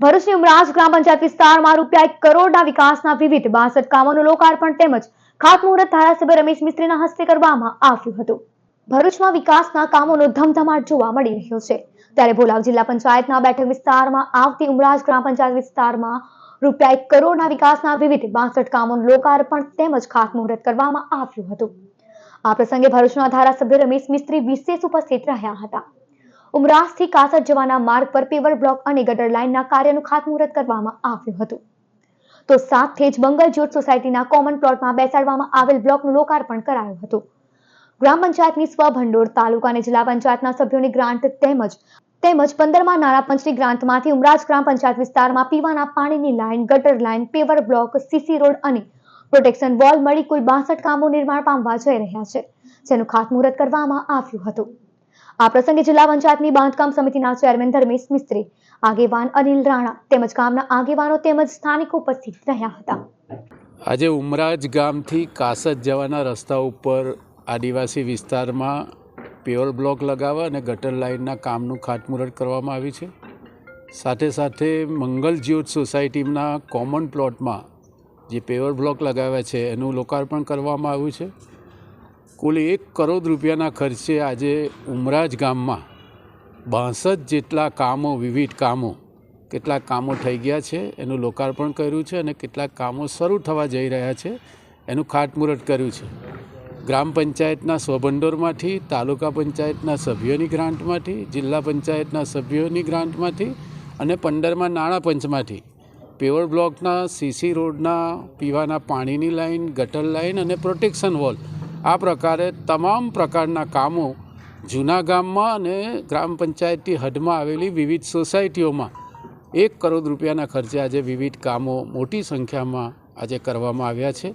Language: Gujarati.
ભરૂચની ઉમરાજ ગ્રામ પંચાયત વિસ્તારમાં રૂપિયા એક કરોડના વિકાસના વિવિધ બાસઠ કામોનું લોકાર્પણ તેમજ ખાતમુહૂર્ત ધારાસભ્ય રમેશ મિસ્ત્રીના હસ્તે કરવામાં આવ્યું હતું. ભરૂચમાં વિકાસના કામોનો ધમધમાટ જોવા મળી રહ્યો છે. ત્યારે ભોલાવ જિલ્લા પંચાયતના બેઠક વિસ્તારમાં આવતી ઉમરાજ ગ્રામ પંચાયત વિસ્તારમાં રૂપિયા એક કરોડના વિકાસના વિવિધ બાસઠ કામોનું લોકાર્પણ તેમજ ખાતમુહૂર્ત કરવામાં આવ્યું હતું. આ પ્રસંગે ભરૂચના ધારાસભ્ય રમેશ મિસ્ત્રી વિશેષ ઉપસ્થિત રહ્યા હતા. ઉમરાસથી કાસર જવાના માર્ગ પર પેવર બ્લોક અને ગટર લાઇનના કાર્યનું ખાતમુહૂર્ત કરવામાં આવ્યું હતું. તો સાથે જ બંગલ જ્યોત સોસાયટીના કોમન પ્લોટમાં બેસાડવામાં આવેલ બ્લોકનું લોકાર્પણ કરાયું હતું. ગ્રામ પંચાયતની સ્વભંડોળ તાલુકા અને જિલ્લા પંચાયતના સભ્યોની ગ્રાન્ટ તેમજ તેમજ પંદરમાં નાણાં પંચની ગ્રાન્ટમાંથી ઉમરાજ ગ્રામ પંચાયત વિસ્તારમાં પીવાના પાણીની લાઇન, ગટર line, paver block, CC road અને પ્રોટેક્શન વોલ મળી કુલ બાસઠ કામો નિર્માણ પામવા જઈ રહ્યા છે, જેનું ખાતમુહૂર્ત કરવામાં આવ્યું હતું. આ પ્રસંગે જિલ્લા પંચાયતની બાંધકામ સમિતિના ચેરમેન ધર્મેશ મિસ્ત્રી, આગેવાન અનિલ રાણા તેમજ ગામના આગેવાનો તેમજ સ્થાનિકો ઉપસ્થિત રહ્યા હતા. આજે ઉમરાજ ગામથી કાસજ જવાના રસ્તા ઉપર આદિવાસી વિસ્તારમાં પ્યોર બ્લોક લગાવવા અને ગટર લાઇનના કામનું ખાતમુહૂર્ત કરવામાં આવ્યું છે. સાથે સાથે મંગલ જ્યોત સોસાયટીના કોમન પ્લોટમાં જે પેવર બ્લોક લગાવ્યા છે એનું લોકાર્પણ કરવામાં આવ્યું છે. કુલ એક કરોડ રૂપિયાના ખર્ચે આજે ઉમરાજ ગામમાં બાસઠ જેટલા કામો, વિવિધ કામો, કેટલાક કામો થઈ ગયા છે, એનું લોકાર્પણ કર્યું છે અને કેટલાક કામો શરૂ થવા જઈ રહ્યા છે, એનું ખાટમુહૂર્ત કર્યું છે. ગ્રામ પંચાયતના સ્વભંડોરમાંથી, તાલુકા પંચાયતના સભ્યોની ગ્રાન્ટમાંથી, જિલ્લા પંચાયતના સભ્યોની ગ્રાન્ટમાંથી અને પંદરમાં નાણાં પંચમાંથી પેવર બ્લોકના, સીસી રોડના, પીવાના પાણીની લાઈન, ગટર લાઈન અને પ્રોટેક્શન વોલ આ પ્રકારે તમામ પ્રકારના કામો જૂના ગામમાં અને ગ્રામ પંચાયતની હદમાં આવેલી વિવિધ સોસાયટીઓમાં એક કરોડ રૂપિયાના ખર્ચે આજે વિવિધ કામો મોટી સંખ્યામાં આજે કરવામાં આવ્યા છે.